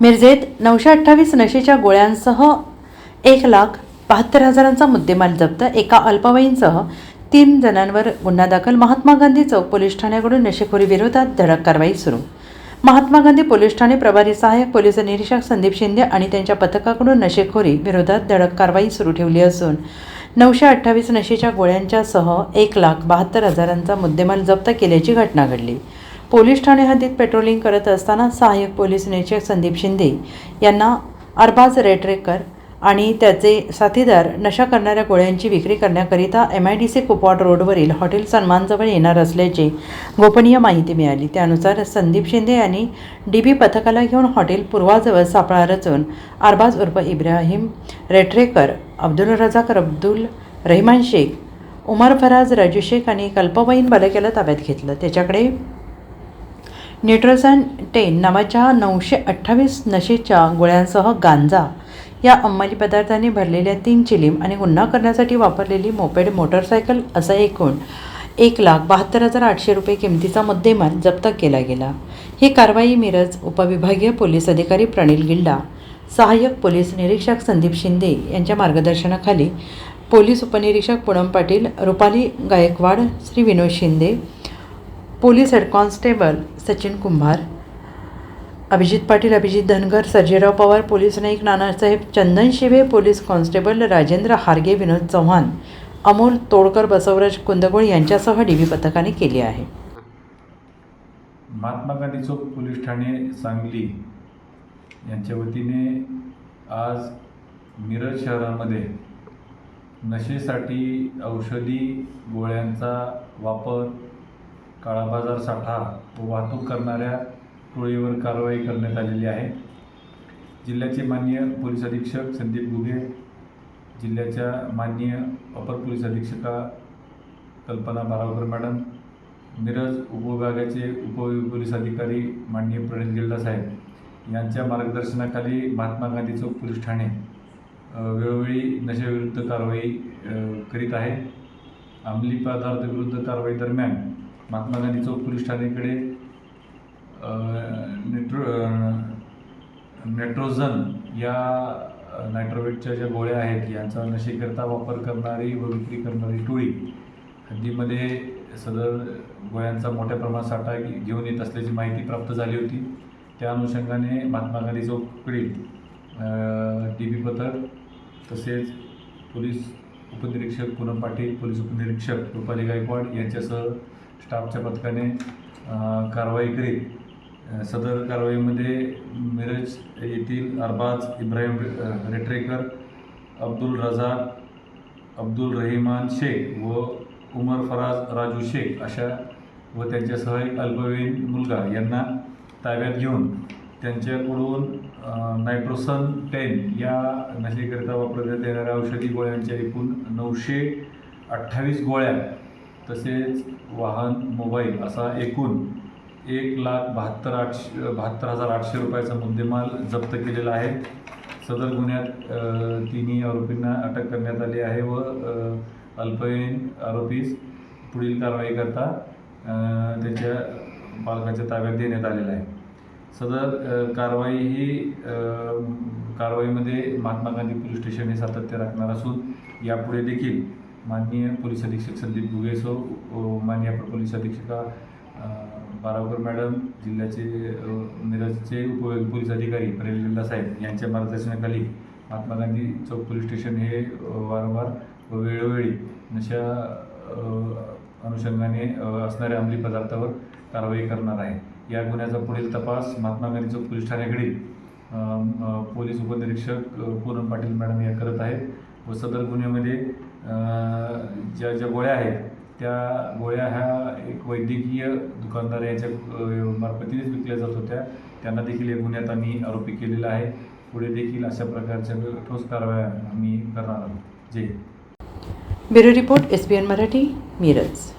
मिरजेत नऊशे अठ्ठावीस नशेच्या गोळ्यांसह एक लाख बहात्तर हजारांचा मुद्देमाल जप्त. एका अल्पवयीनसह तीन जणांवर गुन्हा दाखल. महात्मा गांधी चौक पोलीस ठाण्याकडून नशेखोरी विरोधात धडक कारवाई सुरू. महात्मा गांधी पोलीस ठाणे प्रभारी सहाय्यक पोलीस निरीक्षक संदीप शिंदे आणि त्यांच्या पथकाकडून नशेखोरी विरोधात धडक कारवाई सुरू ठेवली असून नऊशे अठ्ठावीस नशेच्या गोळ्यांच्यासह एक लाख बहात्तर हजारांचा मुद्देमाल जप्त केल्याची घटना घडली. पोलीस ठाणे हद्दीत पेट्रोलिंग करत असताना सहाय्यक पोलीस निरीक्षक संदीप शिंदे यांना अरबाज रेटरेकर आणि त्याचे साथीदार नशा करणाऱ्या गोळ्यांची विक्री करण्याकरिता M I D C Kupwad रोडवरील हॉटेल सन्मानजवळ येणार असल्याची गोपनीय माहिती मिळाली. त्यानुसार संदीप शिंदे यांनी डी बी पथकाला घेऊन हॉटेल पूर्वाजवळ सापळा रचून अरबाज उर्फ इब्राहिम रेटरेकर अब्दुल रजाक अब्दुल रहिमान शेख उमर फराज राजू शेख आणि कल्पवयीन बालकेला ताब्यात घेतलं. त्याच्याकडे न्यूट्रोझन टेन नावाच्या नऊशे अठ्ठावीस नशेच्या गोळ्यांसह गांजा या अंमली पदार्थाने भरलेल्या तीन चिलीम आणि गुन्हा करण्यासाठी वापरलेली मोपेड मोटरसायकल असा एकूण एक लाख बहात्तर हजार आठशे रुपये किमतीचा मुद्देमाल जप्त केला गेला. ही कारवाई मिरज उपविभागीय पोलीस अधिकारी प्रणील गिल्डा सहाय्यक पोलीस निरीक्षक संदीप शिंदे यांच्या मार्गदर्शनाखाली पोलीस उपनिरीक्षक Poonam Patil Rupali Gaikwad Shri Vinod Shinde police head constable Sachin Kumbhar Abhijit Patil Abhijit Dhangar Sarjerao Pawar police Naik Nanasaheb Chandan Shive police constable Rajendra Harge Vinod Chavan Amol Todkar Basavaraj Kundgol यांच्यासह D V पथकाने केली आहे. महात्मा गांधी चौक police ठाणे सांगली यांच्या वतीने आज मिरज शहरामध्ये नशेसाठी औषधी गोळ्यांचा वापर काळा बाजार साठा व वाहतूक करणाऱ्या टोळीवर कारवाई करण्यात आलेली आहे. जिल्ह्याचे माननीय पोलीस अधीक्षक संदीप गुगे जिल्ह्याच्या माननीय अपर पोलीस अधीक्षका कल्पना बारावकर मॅडम मिरज उपविभागाचे उपपोलीस अधिकारी माननीय प्रणित गिल्डा साहेब यांच्या मार्गदर्शनाखाली महात्मा गांधी चौक पोलीस ठाणे वेळोवेळी नशेविरुद्ध कारवाई करीत आहे. अंमली पदार्थ विरुद्ध कारवाई दरम्यान महात्मा गांधी चौक पोलीस ठाणेकडे नेट्रो नेट्रोजन नेट्रोझन या नायट्रोवेटच्या ज्या गोळ्या आहेत यांचा नशेकरता वापर करणारी व विक्री करणारी टोळी हद्दीमध्ये सदर गोळ्यांचा मोठ्या प्रमाणात साठा घेऊन येत असल्याची माहिती प्राप्त झाली होती. त्या अनुषंगाने महात्मा गांधी चौककडील डी बी पथक तसेच पोलीस उपनिरीक्षक पूनम पाटील पोलीस उपनिरीक्षक रुपाली गायकवाड यांच्यासह स्टाफच्या पथकाने कारवाई करीत. सदर कारवाईमध्ये मिरज येथील अरबाज इब्राहिम रेट्रेकर रेटरेकर अब्दुल रजाक अब्दुल रहिमान शेख व उमर फराज राजू शेख अशा व त्यांच्यासह एक अल्पवयीन मुलगा यांना ताब्यात घेऊन त्यांच्याकडून नायट्रोसन टेन या नशेकरिता वापरण्यात येणाऱ्या औषधी गोळ्यांच्या एकूण नऊशे अठ्ठावीस गोळ्या तसेच वाहन मोबाईल असा एकूण एक लाख बहात्तर आठशे बहात्तर हजार आठशे रुपयाचा मुद्देमाल जप्त केलेला आहे. सदर गुन्ह्यात तिन्ही आरोपींना अटक करण्यात आली आहे व अल्पवयीन आरोपीस पुढील कारवाई करता त्याच्या त्यांच्या पालकाच्या ताब्यात देण्यात आलेला आहे. सदर कारवाई ही कारवाईमध्ये महात्मा गांधी पोलीस स्टेशन हे सातत्य राखणार असून यापुढे देखील माननीय पोलीस अधीक्षक संदीप भुगेसो व माननीय अपर पोलीस अधीक्षका बारावकर मॅडम जिल्ह्याचे मिरजचे उप पोलीस अधिकारी परेल साहेब यांच्या मार्गदर्शनाखाली महात्मा गांधी चौक पोलीस स्टेशन हे वारंवार व वेळोवेळी अशा अनुषंगाने असणाऱ्या अंमली पदार्थावर कारवाई करणार आहे. या गुन्ह्याचा पुढील तपास महात्मा गांधी चौक पोलीस ठाण्याकडील पोलीस उपनिरीक्षक अ, पूनम पाटील मॅडम या करत आहेत. व सदर गुन्ह्यामध्ये ज्या ज्या गोळ्या आहेत त्या गोळ्या ह्या एक वैद्यकीय दुकानदार यांच्या मार्फतीनेच विकल्या जात होत्या. त्यांना देखील या गुन्ह्यात आम्ही आरोपी केलेला आहे. पुढे देखील अशा प्रकारच्या ठोस कारवाया आम्ही करणार आहोत. जय bureau report S B N Marathi Miraj.